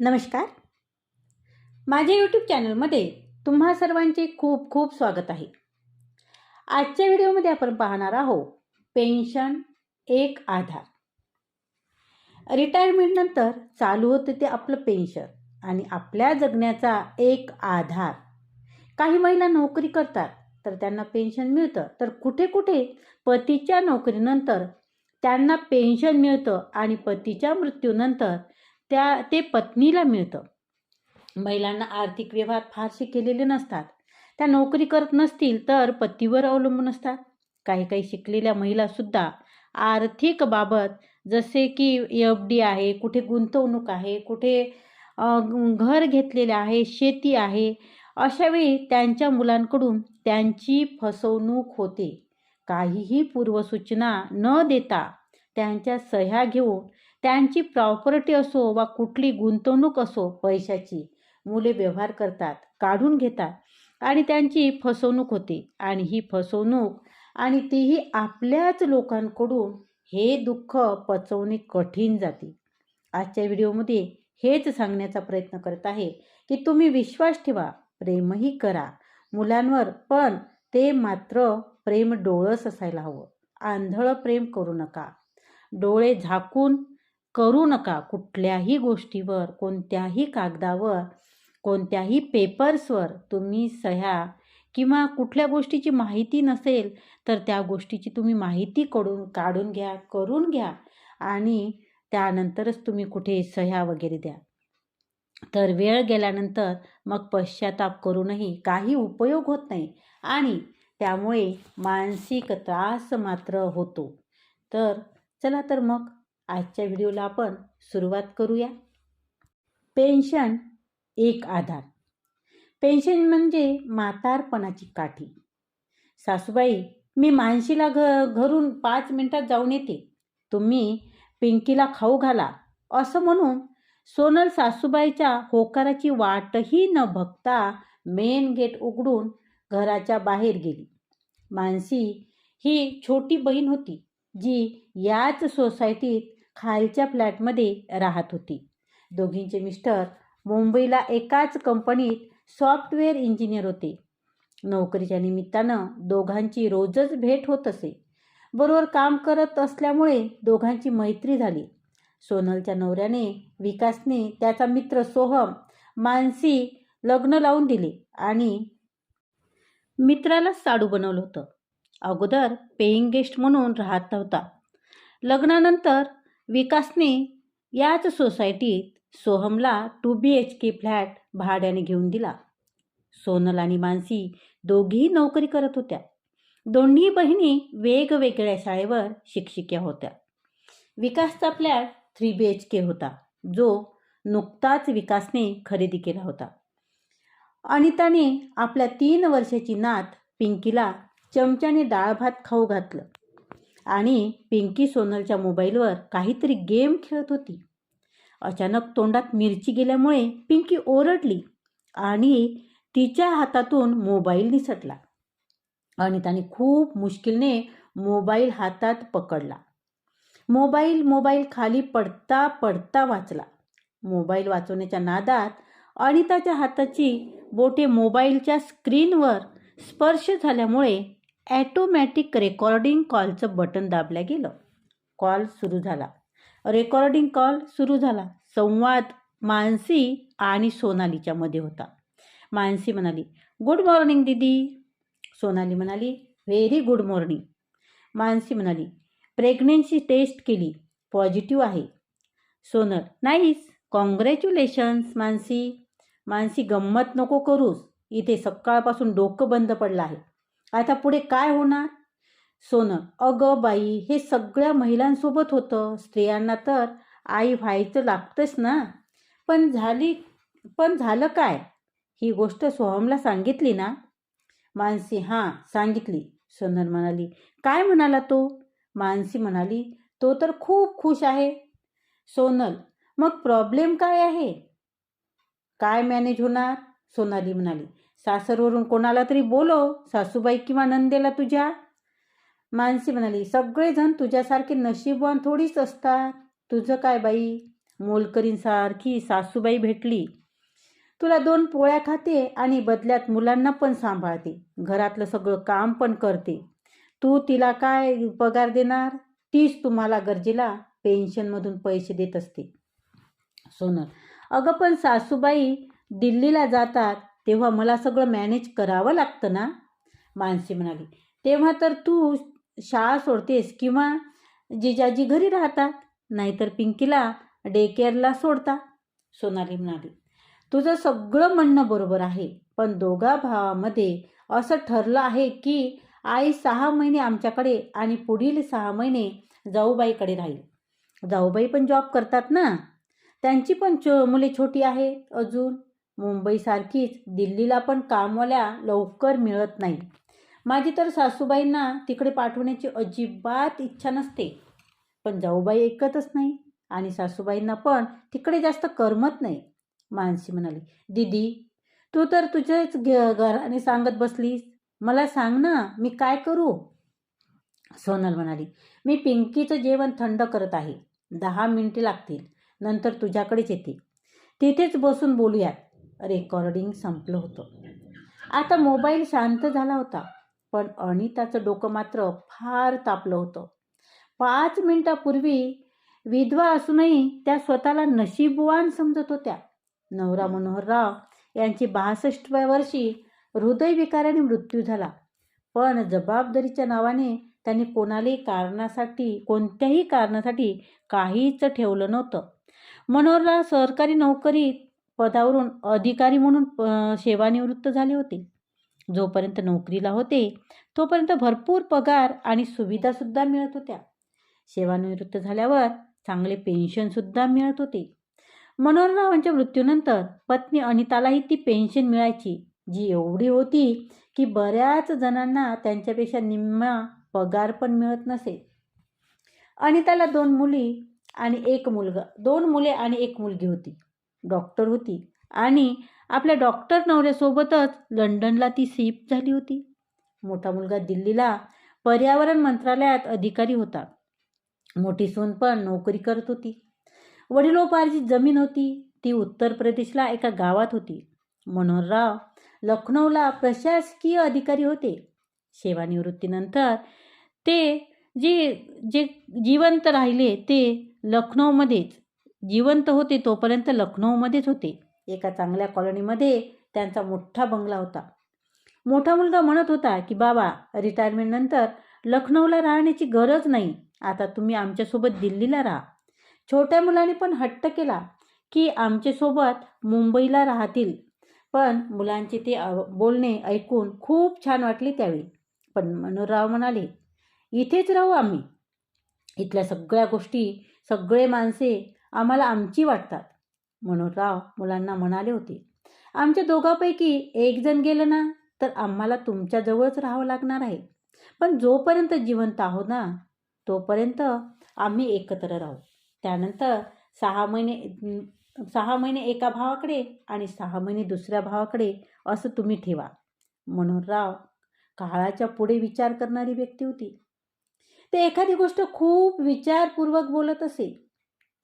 नमस्कार. माझ्या यूट्यूब चॅनलमध्ये तुम्हा सर्वांचे खूप खूप स्वागत आहे. आजच्या व्हिडिओमध्ये आपण पाहणार आहोत पेन्शन एक आधार. रिटायरमेंटनंतर चालू होते ते आपलं पेन्शन आणि आपल्या जगण्याचा एक आधार. काही महिला नोकरी करतात तर त्यांना पेन्शन मिळतं. तर कुठे कुठे पतीच्या नोकरीनंतर त्यांना पेन्शन मिळतं आणि पतीच्या मृत्यूनंतर त्या ते पत्नीला मिळतं. महिलांना आर्थिक व्यवहार फारसे केलेले नसतात. त्या नोकरी करत नसतील तर पतीवर अवलंबून असतात. काही काही शिकलेल्या महिलासुद्धा आर्थिक बाबत जसे की एफ डी आहे कुठे गुंतवणूक आहे कुठे घर घेतलेले आहे शेती आहे अशावेळी त्यांच्या मुलांकडून त्यांची फसवणूक होते. काहीही पूर्वसूचना न देता त्यांच्या सह्या घेऊन त्यांची प्रॉपर्टी असो वा कुठली गुंतवणूक असो पैशाची मुले व्यवहार करतात काढून घेतात आणि त्यांची फसवणूक होते. आणि ही फसवणूक आणि तीही आपल्याच लोकांकडून हे दुःख पचवणे कठीण जाते. आजच्या व्हिडिओमध्ये हेच सांगण्याचा प्रयत्न करत आहे की तुम्ही विश्वास ठेवा प्रेमही करा. मुलांवर पण ते मात्र प्रेम डोळस असायला हवं. आंधळं प्रेम करू नका. डोळे झाकून करू नका कुठल्याही गोष्टीवर कोणत्याही कागदावर कोणत्याही पेपर्सवर तुम्ही सह्या किंवा कुठल्या गोष्टीची माहिती नसेल तर त्या गोष्टीची तुम्ही माहिती कडून काढून घ्या करून घ्या आणि त्यानंतरच तुम्ही कुठे सह्या वगैरे द्या. तर वेळ गेल्यानंतर मग पश्चाताप करूनही काही उपयोग होत नाही आणि त्यामुळे मानसिक त्रास मात्र होतो. तर चला तर मग आजच्या व्हिडिओला आपण सुरुवात करूया. पेन्शन एक आधार. पेन्शन म्हणजे म्हातारपणाची काठी. सासूबाई मी मानशीला घ घरून पाच मिनिटात जाऊन येते. तुम्ही पिंकीला खाऊ घाला. असं म्हणून सोनल सासूबाईच्या होकाराची वाटही न बघता मेन गेट उघडून घराच्या बाहेर गेली. मानसी ही छोटी बहीण होती जी याच सोसायटीत खालच्या फ्लॅटमध्ये राहत होती. दोघींचे मिस्टर मुंबईला एकाच कंपनीत सॉफ्टवेअर इंजिनियर होते. नोकरीच्या निमित्तानं दोघांची रोजच भेट होत असे. बरोबर काम करत असल्यामुळे दोघांची मैत्री झाली. सोनलच्या नवऱ्याने विकासने त्याचा मित्र सोहम मानसी लग्न लावून दिले आणि मित्राला साडू बनवलं होतं. अगोदर पेईंग गेस्ट म्हणून राहत नव्हता. लग्नानंतर विकासने याच सोसायटीत सोहमला two B H K flat भाड्याने घेऊन दिला. सोनल आणि मानसी दोघीही नोकरी करत होत्या. दोन्ही बहिणी वेगवेगळ्या शाळेवर शिक्षिका होत्या. विकासचा flat three B H K होता जो नुकताच विकासने खरेदी केला होता. अनिताने आपल्या तीन वर्षाची नात पिंकीला चमच्याने डाळ भात खाऊ घातलं. आणि पिंकी सोनलच्या मोबाईलवर काहीतरी गेम खेळत होती. अचानक तोंडात मिरची गेल्यामुळे पिंकी ओरडली आणि तिच्या हातातून मोबाईल निसटला. अनिताने खूप मुश्किलने मोबाईल हातात पकडला. मोबाईल मोबाईल खाली पडता पडता वाचला. मोबाईल वाचवण्याच्या नादात अनिताच्या हाताची बोटे मोबाईलच्या स्क्रीनवर स्पर्श झाल्यामुळे ॲटोमॅटिक रेकॉर्डिंग कॉलचं बटन दाबलं गेलं. कॉल सुरू झाला. रेकॉर्डिंग कॉल सुरू झाला. संवाद मानसी आणि सोनालीच्या मध्ये होता. मानसी म्हणाली गुड मॉर्निंग दीदी. सोनाली म्हणाली व्हेरी गुड मॉर्निंग. मानसी म्हणाली प्रेग्नेन्सी टेस्ट केली. पॉझिटिव्ह आहे. Sonal nice congratulations Mansi. Mansi गंमत नको करूस. इथे सकाळपासून डोकं बंद पडलं आहे. आता पुढे काय होणार? सोनल अगं बाई हे सगळ्या महिलांसोबत होतं. स्त्रियांना तर आई व्हायचं लागतंच ना. पण झाली पण झालं काय? ही गोष्ट सोहमला सांगितली ना? मानसी हां सांगितली. सोनल म्हणाली काय म्हणाला तो? मानसी म्हणाली तो तर खूप खुश आहे. सोनल मग प्रॉब्लेम काय आहे? काय मॅनेज होणार? सोनाली म्हणाली सासरवरून कोणाला तरी बोलो सासूबाई किंवा नंदेला तुझ्या. मानसी म्हणाली सगळेजण तुझ्यासारखे नशीबवान थोडीच असतात. तुझं काय बाई? मोलकरींसारखी सासूबाई भेटली. तुला दोन पोळ्या खाते आणि बदल्यात मुलांना पण सांभाळते. घरातलं सगळं काम पण करते. तू तिला काय पगार देणार? तीच तुम्हाला गरजेला पेन्शनमधून पैसे देत असते. सोनल अगं पण सासूबाई दिल्लीला जातात. तेव्हा मला सगळं मॅनेज करावं लागतं ना? मानसी म्हणाली. तेव्हा तर तू शाळा सोडतेस किंवा जिजाजी घरी राहतात नाहीतर पिंकीला डे केअरला सोडता सोनाली म्हणाली. तुझं सगळं म्हणणं बरोबर आहे पण दोघा भावामध्ये असं ठरलं आहे की आई सहा महिने आमच्याकडे आणि पुढील सहा महिने जाऊबाईकडे राहील. जाऊबाई पण जॉब करतात ना? त्यांची पण चो मुले छोटी आहेत अजून? मुंबईसारखीच दिल्लीला पण कामवाल्या लवकर मिळत नाही. माझी तर सासूबाईंना तिकडे पाठवण्याची अजिबात इच्छा नसते. पण जाऊबाई ऐकतच नाही आणि सासूबाईंना पण तिकडे जास्त करमत नाही. मानसी म्हणाली दीदी तू तर तुझ्याच घराने सांगत बसलीस. मला सांग ना मी काय करू? सोनल म्हणाली मी पिंकीचं जेवण थंड करत आहे. दहा मिनिटे लागतील. नंतर तुझ्याकडेच येते. तिथेच बसून बोलूयात. रेकॉर्डिंग संपलं होतं. आता मोबाईल शांत झाला होता पण अनिताचं डोकं मात्र फार तापलं होतं. पाच मिनिटापूर्वी विधवा असूनही त्या स्वतःला नशीबवान समजत होत्या. नवरा मनोहरराव यांची बासष्टव्या वर्षी हृदयविकाराने मृत्यू झाला. पण जबाबदारीच्या नावाने त्यांनी कोणालाही कारणासाठी कोणत्याही कारणासाठी काहीच ठेवलं नव्हतं. मनोहरराव सरकारी नोकरीत पदावरून अधिकारी म्हणून प- सेवानिवृत्त झाले होते. जोपर्यंत नोकरीला होते तोपर्यंत भरपूर पगार आणि सुविधासुद्धा मिळत होत्या. सेवानिवृत्त झाल्यावर चांगले पेन्शनसुद्धा मिळत होते. मनोहररावांच्या मृत्यूनंतर पत्नी अनितालाही ती पेन्शन मिळायची जी एवढी होती की बऱ्याच जणांना त्यांच्यापेक्षा निम्मा पगार पण मिळत नसे. अनिताला दोन मुली आणि एक मुलगा दोन मुले आणि एक मुलगी होती. डॉक्टर होती. आणि आपल्या डॉक्टर नवऱ्यासोबतच लंडनला ती शिफ्ट झाली होती. मोठा मुलगा दिल्लीला पर्यावरण मंत्रालयात अधिकारी होता. मोठी सून पण नोकरी करत होती. वडिलोपार्जित जमीन होती. ती उत्तर प्रदेशला एका गावात होती. मनोहरराव लखनौला प्रशासकीय अधिकारी होते. सेवानिवृत्तीनंतर ते जे जे जिवंत राहिले ते लखनौमध्येच जिवंत होते तोपर्यंत लखनौमध्येच होते. एका चांगल्या कॉलनीमध्ये त्यांचा मोठा बंगला होता. मोठा मुलगा म्हणत होता की बाबा रिटायरमेंटनंतर लखनौला राहण्याची गरज नाही. आता तुम्ही आमच्यासोबत दिल्लीला राहा. छोट्या मुलाने पण हट्ट केला की आमच्यासोबत मुंबईला राहतील. पण मुलांचे ते बोलणे ऐकून खूप छान वाटले त्यावेळी. पण मनोहरराव म्हणाले इथेच राहू आम्ही. इथल्या सगळ्या गोष्टी सगळे माणसे आम्हाला आमची वाटतात. मनोहरराव मुलांना म्हणाले होते आमच्या दोघांपैकी एक जण गेलं ना तर आम्हाला तुमच्याजवळच राहावं लागणार आहे. पण जोपर्यंत जिवंत आहोत ना तोपर्यंत आम्ही एकत्र राहू. त्यानंतर सहा महिने सहा महिने एका भावाकडे आणि सहा महिने दुसऱ्या भावाकडे असं तुम्ही ठेवा. मनोहरराव काळाच्या पुढे विचार करणारी व्यक्ती होती. ते एखादी गोष्ट खूप विचारपूर्वक बोलत असे.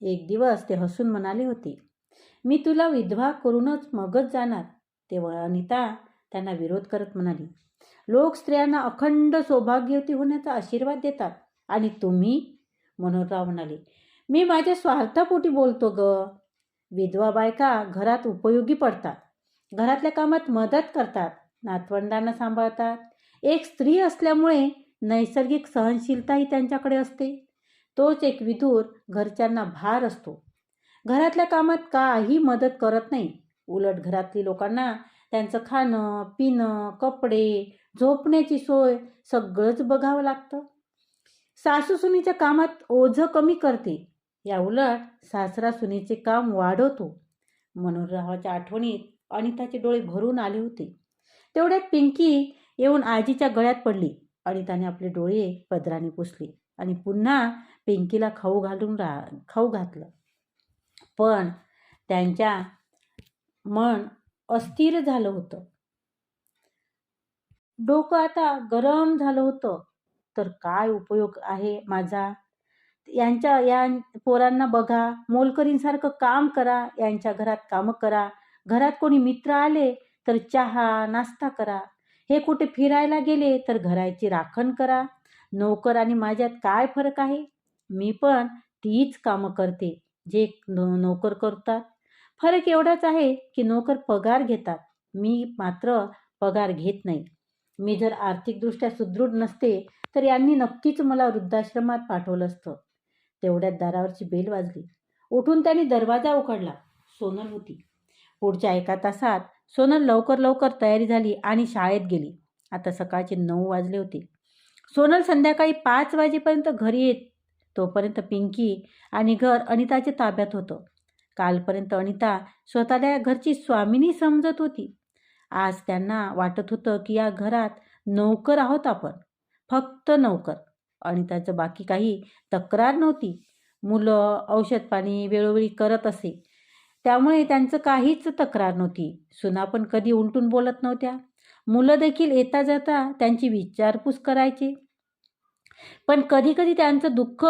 एक दिवस ते हसून म्हणाले होते मी तुला विधवा करूनच मगच जाणार. तेव्हा अनिता त्यांना विरोध करत म्हणाली लोक स्त्रियांना अखंड सौभाग्यवती होण्याचा आशीर्वाद देतात आणि तुम्ही? मनोहरराव म्हणाले मी माझ्या स्वार्थापोटी बोलतो ग. विधवा बायका घरात उपयोगी पडतात घरातल्या कामात मदत करतात नातवंडांना सांभाळतात. एक स्त्री असल्यामुळे नैसर्गिक सहनशीलताही त्यांच्याकडे असते. तोच एक विधूर घरच्यांना भार असतो. घरातल्या कामात काही मदत करत नाही. उलट घरातली लोकांना त्यांचं खाणं पिणं कपडे झोपण्याची सोय सगळंच बघावं लागतं. सासू सुनीच्या कामात ओझं कमी करते. या उलट सासरा सुनीचे काम वाढवतो. मनोहररावाच्या आठवणीत अनिताचे डोळे भरून आले होते. तेवढ्यात पिंकी येऊन आजीच्या गळ्यात पडली. अनिताने आपले डोळे पदराने पुसले आणि पुन्हा पिंकीला खाऊ घालून रा खाऊ घातलं. पण त्यांच्या मन अस्थिर झालं होतं. डोकं आता गरम झालं होतं. तर काय उपयोग आहे माझा? यांच्या या पोरांना बघा. मोलकरींसारखं काम करा. यांच्या घरात कामं करा. घरात कोणी मित्र आले तर चहा नाश्ता करा. हे कुठे फिरायला गेले तर घराची राखण करा. नोकर आणि माझ्यात काय फरक आहे? मी पण तीच कामं करते जे नो नोकर करतात. फरक एवढाच आहे की नोकर पगार घेतात. मी मात्र पगार घेत नाही. मी जर आर्थिकदृष्ट्या सुदृढ नसते तर यांनी नक्कीच मला वृद्धाश्रमात पाठवलं असतं. तेवढ्यात दारावरची बेल वाजली. उठून त्यांनी दरवाजा उघडला. सोनल होती. पुढच्या एका तासात सोनल लवकर लवकर तयारी झाली आणि शाळेत गेली. आता सकाळचे नऊ वाजले होते. सोनल संध्याकाळी पाच वाजेपर्यंत घरी येत तोपर्यंत पिंकी आणि घर अनिताच्या ताब्यात होतं. कालपर्यंत अनिता स्वतःला घरची स्वामिनी समजत होती. आज त्यांना वाटत होतं की या घरात नोकर आहोत आपण. फक्त नोकर. अनिताचं बाकी काही तक्रार नव्हती. मुलं औषध पाणी वेळोवेळी करत असे. त्यामुळे त्यांचं काहीच तक्रार नव्हती. सुना पण कधी उलटून बोलत नव्हत्या. मुलं देखील येता जाता त्यांची विचारपूस करायची. पण कधीकधी त्यांचं दुःख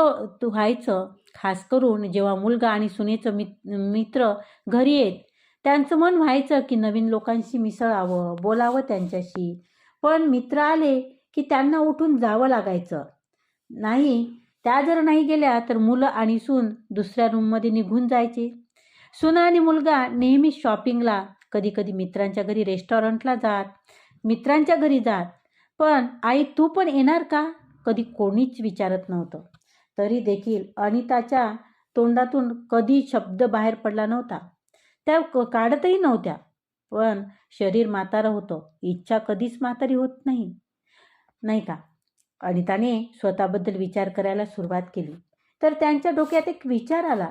व्हायचं खास करून जेव्हा मुलगा आणि सुनेचं मित मित्र घरी येत त्यांचं मन व्हायचं की नवीन लोकांशी मिसळावं बोलावं त्यांच्याशी. पण मित्र आले की त्यांना उठून जावं लागायचं. नाही त्या जर नाही गेल्या तर मुलं आणि सून दुसऱ्या रूममध्ये निघून जायचे. सुना आणि मुलगा नेहमी शॉपिंगला कधीकधी मित्रांच्या घरी रेस्टॉरंटला जात मित्रांच्या घरी जात. पण आई तू पण येणार का? कधी कोणीच विचारत नव्हतं. तरी देखील अनिताच्या तोंडातून कधी शब्द बाहेर पडला नव्हता. त्या क- काढतही नव्हत्या. पण शरीर म्हातारं होतं. इच्छा कधीच म्हातारी होत नाही. नाही का? अनिताने स्वतःबद्दल विचार करायला सुरुवात केली. तर त्यांच्या डोक्यात एक विचार आला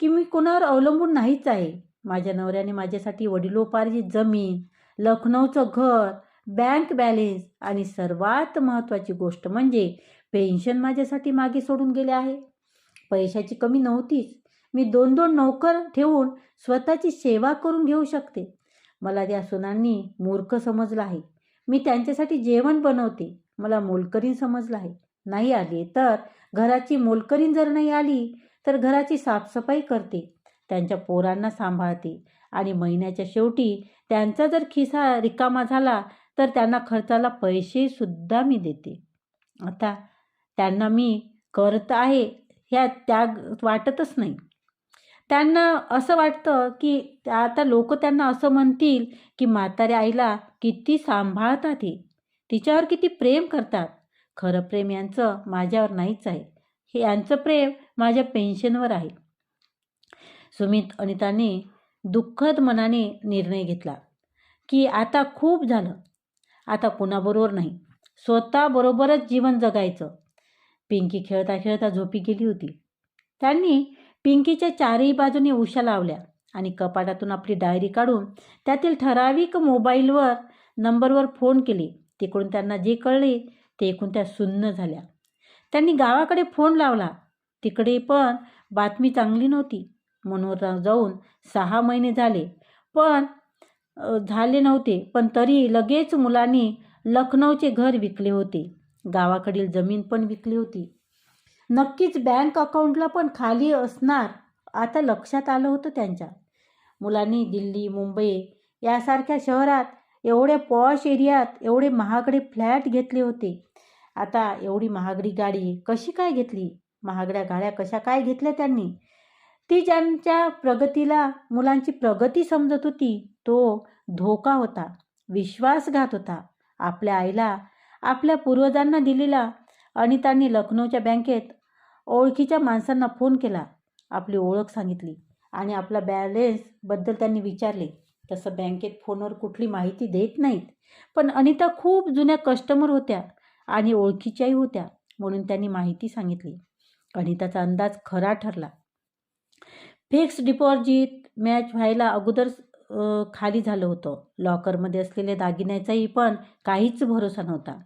की मी कुणावर अवलंबून नाहीच आहे. माझ्या नवऱ्याने माझ्यासाठी वडिलोपार्जित जमीन लखनौचं घर बँक बॅलेन्स आणि सर्वात महत्त्वाची गोष्ट म्हणजे पेन्शन माझ्यासाठी मागे सोडून गेले आहे. पैशाची कमी नव्हतीच. मी दोन दोन नोकर ठेवून स्वतःची सेवा करून घेऊ शकते. मला त्या सुनांनी मूर्ख समजलं आहे. मी त्यांच्यासाठी जेवण बनवते. मला मोलकरीण समजलं आहे. नाही आली तर घराची मोलकरीण जर नाही आली तर घराची साफसफाई करते. त्यांच्या पोरांना सांभाळते. आणि महिन्याच्या शेवटी त्यांचा जर खिसा रिकामा झाला तर त्यांना खर्चाला पैसेसुद्धा मी देते. आता त्यांना मी करत आहे ह्या त्याग वाटतच नाही. त्यांना असं वाटतं की आता लोक त्यांना असं म्हणतील की म्हाताऱ्या आईला किती सांभाळतात हे. तिच्यावर किती प्रेम करतात. खरं प्रेम यांचं माझ्यावर नाहीच आहे. हे यांचं प्रेम माझ्या पेन्शनवर आहे. सुमित अनिताने दुःखद मनाने निर्णय घेतला की आता खूप झालं. आता कुणाबरोबर नाही. स्वतःबरोबरच जीवन जगायचं. पिंकी खेळता खेळता झोपी गेली होती. त्यांनी पिंकीच्या चारही बाजूने उशा लावल्या आणि कपाटातून आपली डायरी काढून त्यातील ठराविक मोबाईलवर नंबरवर फोन केले. तिकडून त्यांना जे कळले ते ऐकून त्या सुन्न झाल्या. त्यांनी गावाकडे फोन लावला. तिकडे पण बातमी चांगली नव्हती. मनोहरराव जाऊन सहा महिने झाले. पण झाले नव्हते पण तरी लगेच मुलांनी लखनौचे घर विकले होते. गावाकडील जमीन पण विकली होती. नक्कीच बँक अकाउंटला पण खाली असणार आता लक्षात आलं होतं त्यांच्या. मुलांनी दिल्ली मुंबई यासारख्या शहरात एवढ्या पॉश एरियात एवढे महागडे फ्लॅट घेतले होते. आता एवढी महागडी गाडी कशी काय घेतली? महागड्या गाड्या कशा काय घेतल्या त्यांनी? ती ज्यांच्या प्रगतीला मुलांची प्रगती समजत होती तो धोका होता विश्वासघात होता. आपल्या आईला आपल्या पूर्वजांना दिलेला अनितांनी लखनौच्या बँकेत ओळखीच्या माणसांना फोन केला. आपली ओळख सांगितली आणि आपला बॅलेन्सबद्दल त्यांनी विचारले. तसं बँकेत फोनवर कुठली माहिती देत नाहीत पण अनिता खूप जुन्या कस्टमर होत्या आणि ओळखीच्याही होत्या म्हणून त्यांनी माहिती सांगितली. अनिताचा अंदाज खरा ठरला. फिक्स डिपॉझिट मॅच व्हायला अगोदर खाली झालं होतं. लॉकरमध्ये असलेल्या दागिन्याचाही पण काहीच भरोसा नव्हता.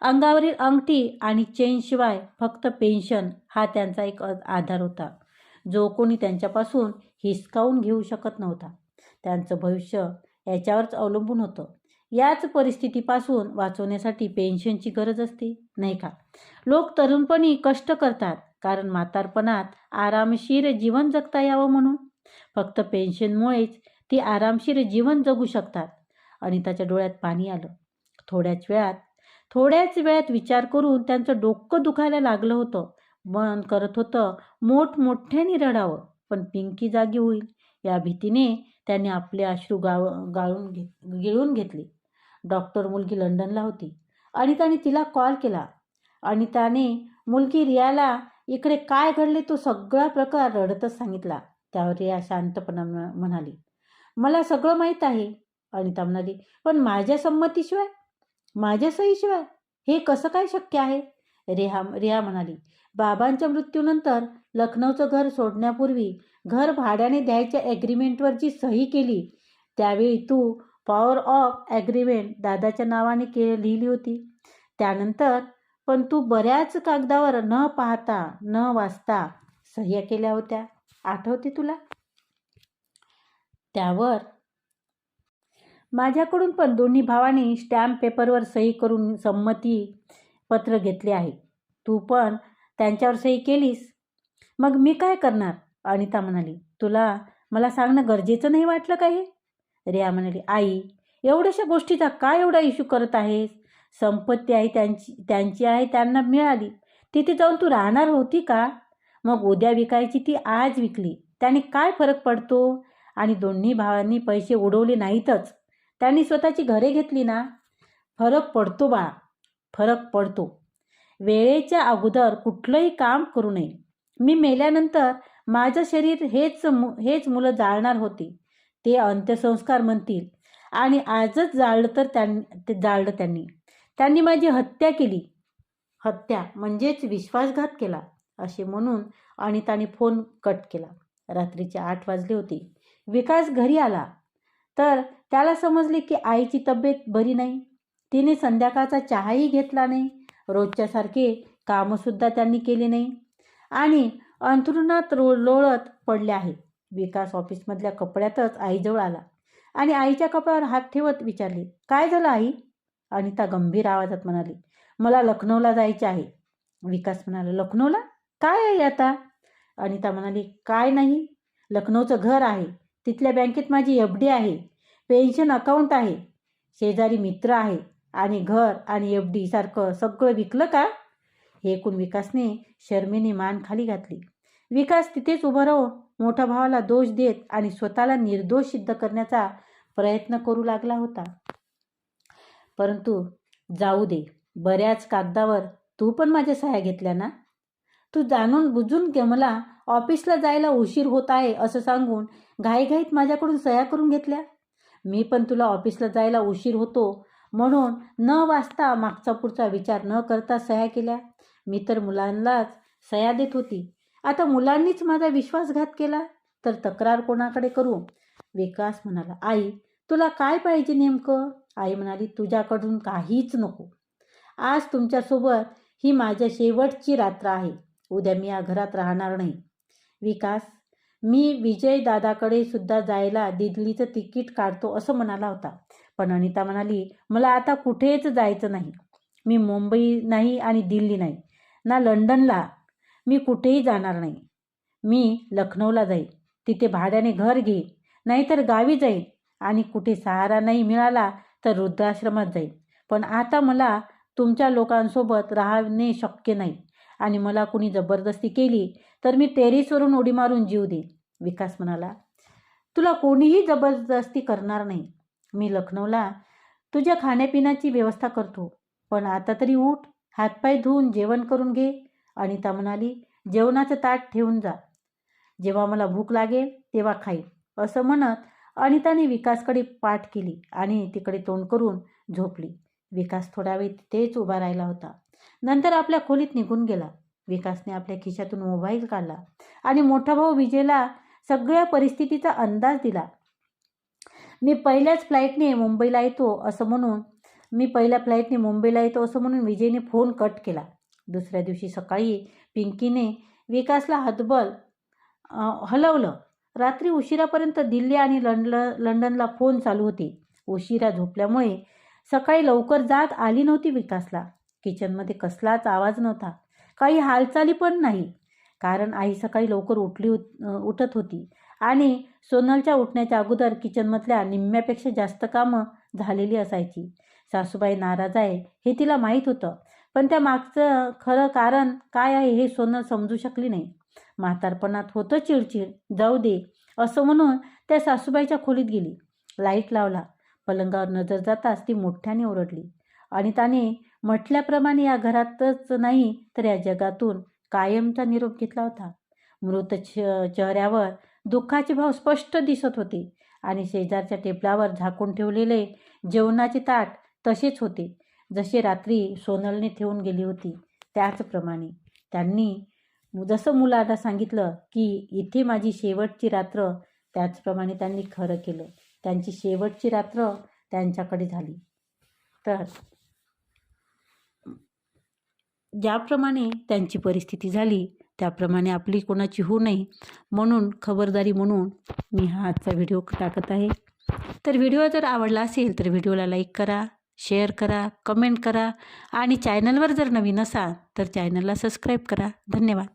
अंगावरील अंगठी आणि चेनशिवाय फक्त पेन्शन हा त्यांचा एक आधार होता. जो कोणी त्यांच्यापासून हिसकावून घेऊ शकत नव्हता. त्यांचं भविष्य याच्यावरच अवलंबून होतं. याच परिस्थितीपासून वाचवण्यासाठी पेन्शनची गरज असते नाही का? लोक तरुणपणी कष्ट करतात कारण म्हातारपणात आरामशीर जीवन जगता यावं म्हणून. फक्त पेन्शनमुळेच ती आरामशीर जीवन जगू शकतात. अनिताच्या डोळ्यात पाणी आलं. थोड्याच वेळात थोड्याच वेळात विचार करून त्यांचं डोकं दुखायला लागलं होतं. मन करत होतं मोठमोठ्याने रडावं. पण पिंकी जागी होईल. या भीतीने त्याने आपले अश्रू गाव गाळून घे गिळून घेतले. डॉक्टर मुलगी लंडनला होती. अनिताने तिला कॉल केला. अनिताने मुलगी रियाला इकडे काय घडले तो सगळा प्रकार रडतच सांगितला. त्यावर रिया शांतपणा म्हणाली. मला सगळं माहीत आहे अनिता म्हणाली. पण माझ्या संमतीशिवाय? माझ्या सहीशिवाय? हे कसं काय शक्य आहे? रेहा रिया म्हणाली. बाबांच्या मृत्यूनंतर लखनौचं घर सोडण्यापूर्वी घर भाड्याने द्यायच्या ॲग्रीमेंटवर जी सही केली त्यावेळी तू पॉवर ऑफ ॲग्रीमेंट दादाच्या नावाने के लिहिली होती. त्यानंतर पण तू बऱ्याच कागदावर न पाहता न वाचता सह्या केल्या होत्या. आठवते तुला? त्यावर. माझ्याकडून पण दोन्ही भावांनी स्टॅम्प पेपरवर सही करून संमती पत्र घेतले आहे. तू पण त्यांच्यावर सही केलीस? मग मी काय करणार? अनिता म्हणाली. तुला मला सांगणं गरजेचं नाही वाटलं का हे? रिया म्हणाली. आई एवढ्याशा गोष्टीचा काय एवढा इश्यू करत आहेस? संपत्ती आहे त्यांची त्यांची आहे त्यांना मिळाली. तिथे जाऊन तू राहणार होती का? मग उद्या विकायची ती आज विकली. त्याने काय फरक पडतो? आणि दोन्ही भावांनी पैसे उडवले नाहीतच. त्यांनी स्वतःची घरे घेतली ना? फरक पडतो बाळा फरक पडतो. वेळेच्या अगोदर कुठलंही काम करू नये. मी मेल्यानंतर माझं शरीर हेच मु हेच मुलं जाळणार होती. ते अंत्यसंस्कार म्हणतील. आणि आजच जाळलं तर त्यां ते जाळलं त्यांनी. त्यांनी माझी हत्या केली. हत्या म्हणजेच विश्वासघात केला असे म्हणून अनिताने फोन कट केला. रात्रीचे आठ वाजले होते. विकास घरी आला. तर त्याला समजले की आईची तब्येत बरी नाही. तिने संध्याकाळचा चहाही घेतला नाही. रोजच्यासारखे कामंसुद्धा त्यांनी केले नाही. आणि अंथरुणात रो लोळत पडले आहे. विकास ऑफिसमधल्या कपड्यातच आईजवळ आला आणि आईच्या कपड्यावर हात ठेवत विचारले काय झालं आई? अनिता गंभीर आवाजात म्हणाली मला लखनौला जायचे आहे. विकास म्हणाला लखनौला? काय आहे आता? अनिता म्हणाली काय नाही. लखनौचं घर आहे. तिथल्या बँकेत माझी एफ डी आहे पेन्शन अकाउंट आहे शेजारी मित्र आहे आणि घर आणि एफ डी सारखं सगळं विकलं का? हे ऐकून विकासने शर्मेने मान खाली घातली. विकास तिथेच उभं राहून मोठ्या भावाला दोष देत आणि स्वतःला निर्दोष सिद्ध करण्याचा प्रयत्न करू लागला होता. परंतु जाऊ दे बऱ्याच कागदावर तू पण माझ्या सह्या घेतल्या ना? तू जाणून बुजून घे मला ऑफिसला जायला उशीर होत आहे असं सांगून घाईघाईत माझ्याकडून सह्या करून घेतल्या. मी पण तुला ऑफिसला जायला उशीर होतो म्हणून न वाचता मागचा पुढचा विचार न करता सह्या केल्या. मी तर मुलांनाच सह्या देत होती. आता मुलांनीच माझा विश्वासघात केला तर तक्रार कोणाकडे करू? विकास म्हणाला आई तुला काय पाहिजे नेमकं? आई म्हणाली तुझ्याकडून काहीच नको. आज तुमच्यासोबत ही माझ्या शेवटची रात्र आहे. उद्या मी या घरात राहणार नाही. विकास. मी विजयदादाकडे सुद्धा जायला दिल्लीचं तिकीट काढतो असं म्हणाला होता. पण अनिता म्हणाली मला आता कुठेच जायचं नाही. मी मुंबई नाही आणि दिल्ली नाही. ना लंडनला. मी कुठेही जाणार नाही. मी लखनौला जाईल तिथे भाड्याने घर घे नाहीतर गावी जाईन. आणि कुठे सहारा नाही मिळाला तर वृद्धाश्रमात जाईल पण आता मला तुमच्या लोकांसोबत राहणे शक्य नाही. आणि मला कुणी जबरदस्ती केली तर मी टेरिसवरून उडी मारून जीव देईन विकास म्हणाला. तुला कोणीही जबरदस्ती करणार नाही. मी लखनौला तुझ्या खाण्यापिण्याची व्यवस्था करतो पण आता तरी उठ हातपाय धुवून जेवण करून घे. अनिता म्हणाली जेवणाचं ताट ठेवून जा. जेव्हा मला भूक लागेल तेव्हा खाईल असं म्हणत अनिताने विकासकडे पाठ केली आणि तिकडे तोंड करून झोपली. विकास थोडा वेळ तिथेच उभा राहिला होता. नंतर आपल्या खोलीत निघून गेला. विकासने आपल्या खिशातून मोबाईल काढला आणि मोठा भाऊ विजयला सगळ्या परिस्थितीचा अंदाज दिला. मी पहिल्याच फ्लाईटने मुंबईला येतो असं म्हणून मी पहिल्या फ्लाईटने मुंबईला येतो असं म्हणून विजयने फोन कट केला. दुसऱ्या दिवशी सकाळी पिंकीने विकासला हतबल हलवलं. रात्री उशिरापर्यंत दिल्ली आणि लंड लंडनला फोन चालू होते. उशिरा झोपल्यामुळे सकाळी लवकर जात आली नव्हती विकासला. किचनमध्ये कसलाच आवाज नव्हता. काही हालचाली पण नाही. कारण आई सकाळी लवकर उठली उठत होती. आणि सोनलच्या उठण्याच्या अगोदर किचनमधल्या निम्म्यापेक्षा जास्त कामं झालेली असायची. सासूबाई नाराज आहे हे तिला माहीत होतं. पण त्या मागचं खरं कारण काय आहे हे सोनल समजू शकली नाही. म्हातारपणात होतं चिडचिड जाऊ दे असं म्हणून त्या सासूबाईच्या खोलीत गेली. लाइट लावला. पलंगावर नजर जाताच ती मोठ्याने ओरडली. अनिताने म्हटल्याप्रमाणे या घरातच नाही तर या जगातून कायमचा निरोप घेतला होता. मृत च चेहऱ्यावर दुःखाचे भाव स्पष्ट दिसत होते आणि शेजारच्या टेबलावर झाकून ठेवलेले जेवणाचे ताट तसेच होते जसे रात्री सोनलने ठेवून गेली होती. त्याचप्रमाणे त्यांनी जसं मुलाला सांगितलं की इथे माझी शेवटची रात्र त्याचप्रमाणे त्यांनी खरं केलं. त्यांची शेवटची रात्र त्यांच्याकडे झाली. तर ज्याप्रमाणे त्यांची परिस्थिती झाली त्याप्रमाणे आपली कोणाची होऊ नये म्हणून खबरदारी म्हणून मी हा आजचा व्हिडिओ टाकत आहे. तर व्हिडिओ जर आवडला असेल तर व्हिडिओला लाईक करा शेअर करा कमेंट करा आणि चॅनलवर जर नवीन असाल तर चॅनलला सबस्क्राईब करा. धन्यवाद.